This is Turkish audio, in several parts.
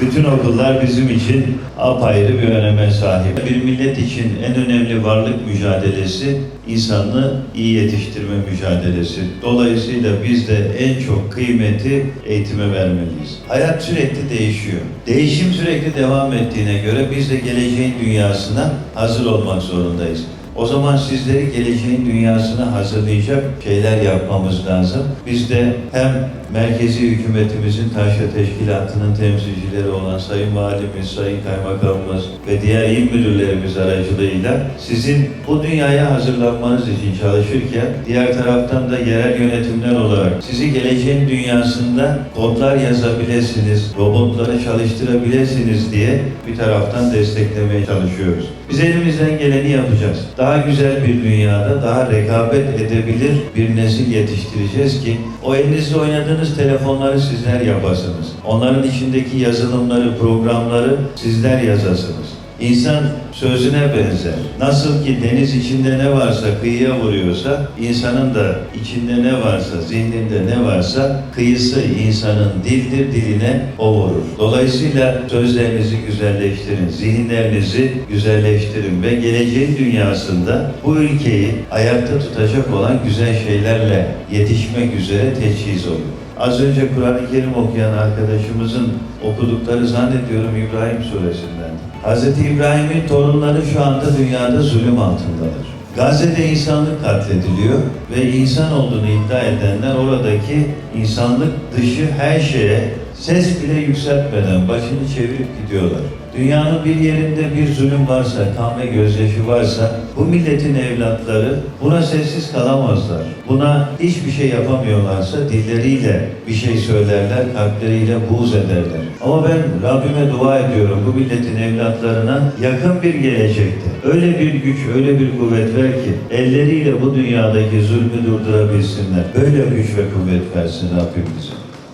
Bütün okullar bizim için apayrı bir öneme sahip. Bir millet için en önemli varlık mücadelesi insanlığı iyi yetiştirme mücadelesi. Dolayısıyla biz de en çok kıymeti eğitime vermeliyiz. Hayat sürekli değişiyor. Değişim sürekli devam ettiğine göre biz de geleceğin dünyasına hazır olmak zorundayız. O zaman sizleri geleceğin dünyasına hazırlayacak şeyler yapmamız lazım. Biz de hem merkezi hükümetimizin taşra teşkilatının temsilcileri olan Sayın Valimiz, Sayın Kaymakamımız ve diğer il müdürlerimiz aracılığıyla sizin bu dünyaya hazırlanmanız için çalışırken diğer taraftan da yerel yönetimler olarak sizi geleceğin dünyasında kodlar yazabilirsiniz, robotları çalıştırabilirsiniz diye bir taraftan desteklemeye çalışıyoruz. Biz elimizden geleni yapacağız. Daha güzel bir dünyada daha rekabet edebilir bir nesil yetiştireceğiz ki o elinizde oynadığınız telefonları sizler yapasınız. Onların içindeki yazılımları, programları sizler yazasınız. İnsan sözüne benzer. Nasıl ki deniz içinde ne varsa kıyıya vuruyorsa, insanın da içinde ne varsa, zihninde ne varsa kıyısı insanın dildir, diline o vurur. Dolayısıyla sözlerinizi güzelleştirin, zihinlerinizi güzelleştirin ve geleceğin dünyasında bu ülkeyi ayakta tutacak olan güzel şeylerle yetişmek üzere teçhiz olun. Az önce Kur'an-ı Kerim okuyan arkadaşımızın okudukları zannediyorum İbrahim suresinden. Hz. İbrahim'in torunları şu anda dünyada zulüm altındadır. Gazze'de insanlık katlediliyor ve insan olduğunu iddia edenler oradaki insanlık dışı her şeye ses bile yükseltmeden başını çevirip gidiyorlar. Dünyanın bir yerinde bir zulüm varsa, kan ve gözyaşı varsa bu milletin evlatları buna sessiz kalamazlar. Buna hiçbir şey yapamıyorlarsa dilleriyle bir şey söylerler, kalpleriyle buğz ederler. Ama ben Rabbime dua ediyorum bu milletin evlatlarına yakın bir gelecekte. Öyle bir güç, öyle bir kuvvet ver ki elleriyle bu dünyadaki zulmü durdurabilsinler. Böyle güç ve kuvvet versin Rabbim.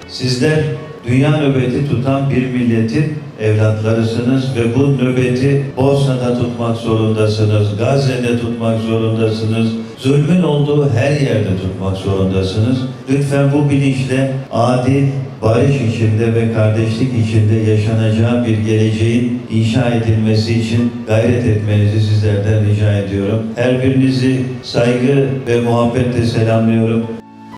Sizler dünya nöbeti tutan bir milletin evlatlarısınız ve bu nöbeti Bosna'da tutmak zorundasınız, Gazze'de tutmak zorundasınız, zulmün olduğu her yerde tutmak zorundasınız. Lütfen bu bilinçle adil, barış içinde ve kardeşlik içinde yaşanacağı bir geleceğin inşa edilmesi için gayret etmenizi sizlerden rica ediyorum. Her birinizi saygı ve muhabbetle selamlıyorum.